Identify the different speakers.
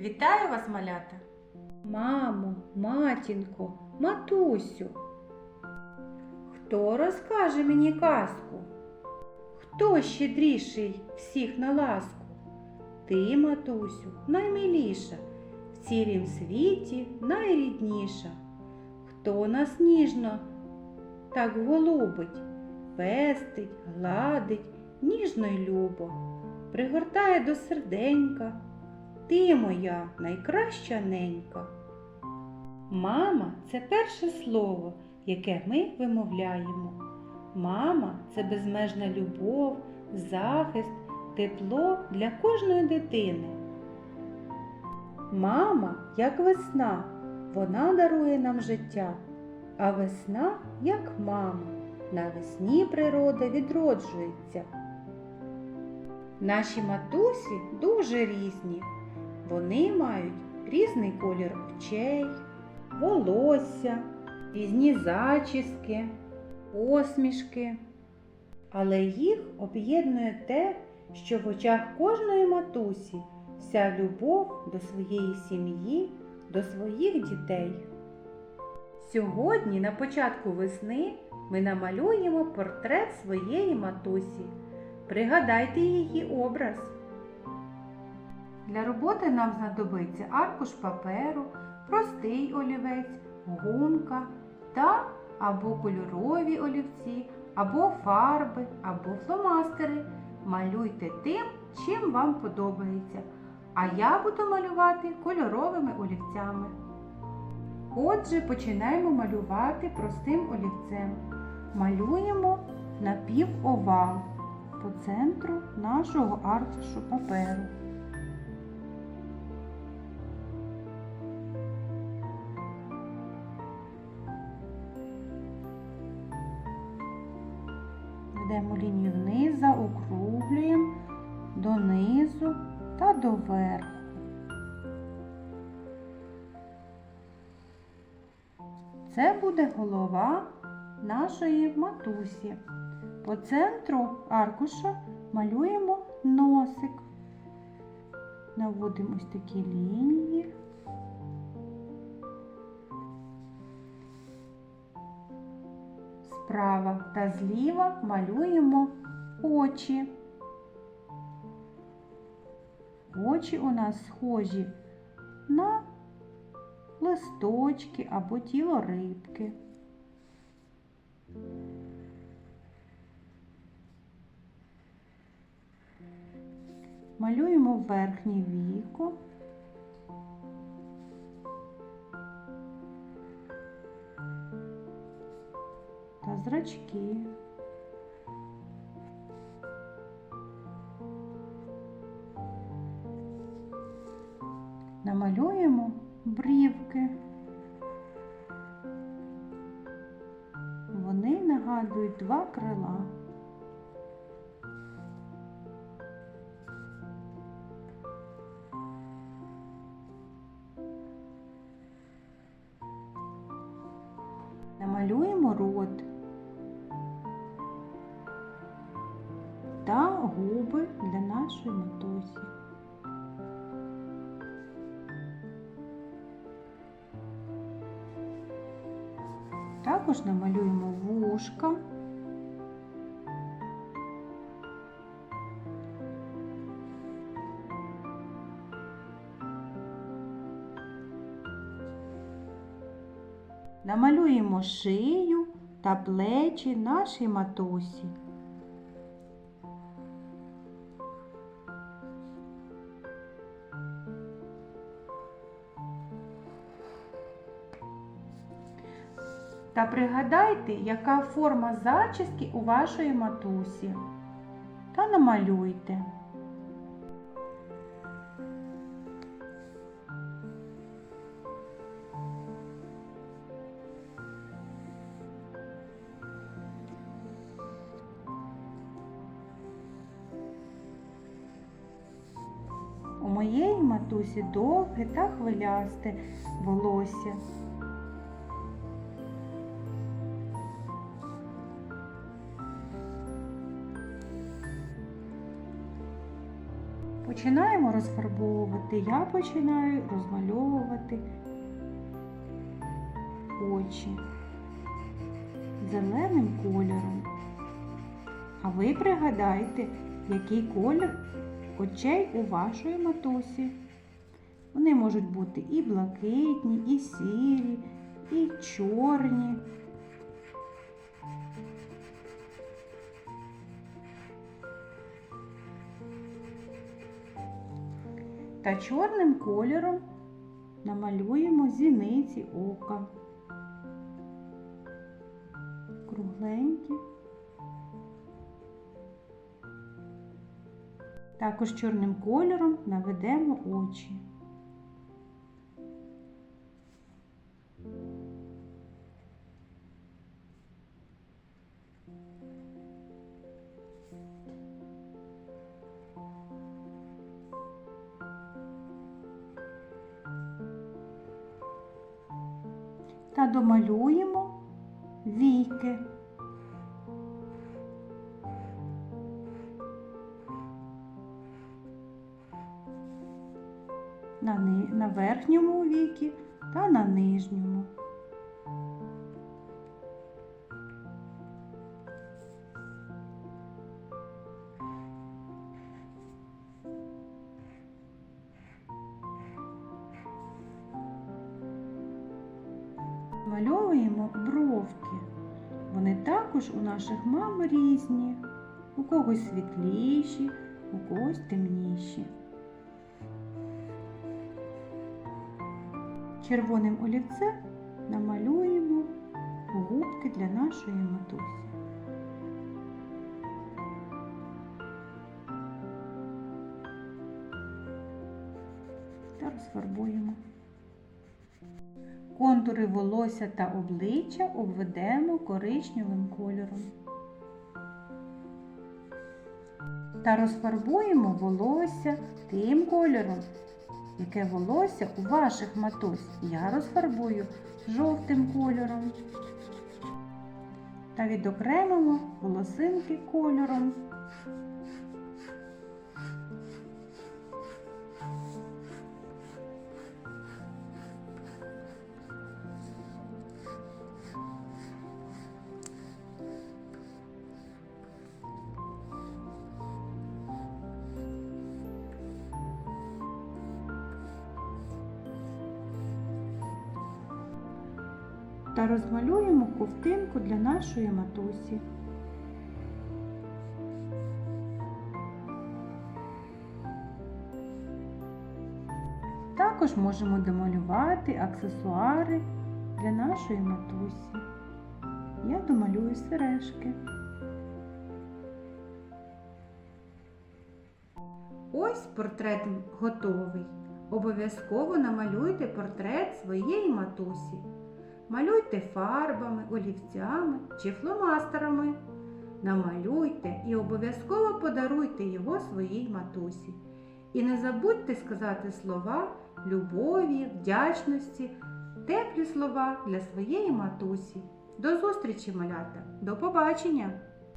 Speaker 1: Вітаю вас, малята!
Speaker 2: Мамо, матінко, матусю. Хто розкаже мені казку? Хто щедріший всіх на ласку? Ти, матусю, наймиліша, в цілім світі найрідніша. Хто нас ніжно так голубить, пестить, гладить, ніжно й любо, пригортає до серденька. Ти моя найкраща ненька. Мама це перше слово, яке ми вимовляємо. Мама це безмежна любов, захист, тепло для кожної дитини. Мама, як весна, вона дарує нам життя, а весна, як мама, навесні природа відроджується. Наші матусі дуже різні. Вони мають різний колір очей, волосся, різні зачіски, посмішки. Але їх об'єднує те, що в очах кожної матусі вся любов до своєї сім'ї, до своїх дітей. Сьогодні, на початку весни, ми намалюємо портрет своєї матусі. Пригадайте її образ. Для роботи нам знадобиться аркуш паперу, простий олівець, гумка та або кольорові олівці, або фарби, або фломастери. Малюйте тим, чим вам подобається. А я буду малювати кольоровими олівцями. Отже, починаємо малювати простим олівцем. Малюємо напівовал по центру нашого аркушу паперу. Лінію вниз, заокруглюємо донизу та доверху. Це буде голова нашої матусі. По центру аркуша малюємо носик. Наводимо ось такі лінії. Справа та зліва малюємо очі. Очі у нас схожі на листочки або тіло рибки. Малюємо верхнє віко. Зрачки. Намалюємо брівки. Вони нагадують два крила. Намалюємо рот губи для нашої матусі. Також намалюємо вушка. Намалюємо шию та плечі нашій матусі. Та пригадайте, яка форма зачіски у вашої матусі. Та намалюйте. У моєї матусі довге та хвилясте волосся. Починаємо розфарбовувати. Я починаю розмальовувати очі зеленим кольором. А ви пригадайте, який колір очей у вашої матусі. Вони можуть бути і блакитні, і сірі, і чорні. Та чорним кольором намалюємо зіниці ока. Кругленькі. Також чорним кольором наведемо очі. Та домалюємо війки. на, верхньому віки та на нижньому. Мальовуємо бровки. Вони також у наших мам різні. У когось світліші, у когось темніші. Червоним олівцем намалюємо губки для нашої матусі. Та розфарбуємо. Контури волосся та обличчя обведемо коричневим кольором. Та розфарбуємо волосся тим кольором, яке волосся у ваших матусь я розфарбую жовтим кольором. Та відокремимо волосинки кольором. Та розмалюємо ковтинку для нашої матусі. Також можемо домалювати аксесуари для нашої матусі. Я домалюю сережки. Ось портрет готовий. Обов'язково намалюйте портрет своєї матусі. Малюйте фарбами, олівцями чи фломастерами. Намалюйте і обов'язково подаруйте його своїй матусі. І не забудьте сказати слова любові, вдячності, теплі слова для своєї матусі. До зустрічі, малята! До побачення!